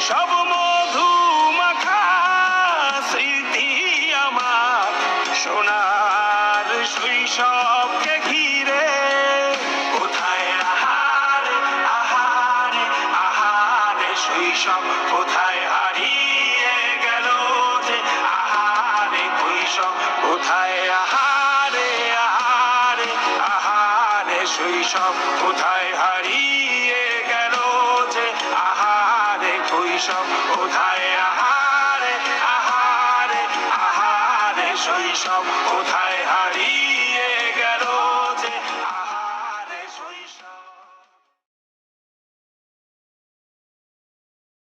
সব মধু মাখা স্মৃতি আমার। সোনার শৈশবকে ঘিরে কোথায় আহারে আহারে আহারে? শৈশব কোথায় হারিয়ে গেল যে আহারে? কৈশব কোথায় আহারে আহারে আহারে? শৈশব কোথায় হারিয়ে কৈশব কোথায় আহারে আহারে আহারে শৈশব কোথায় হারিয়ে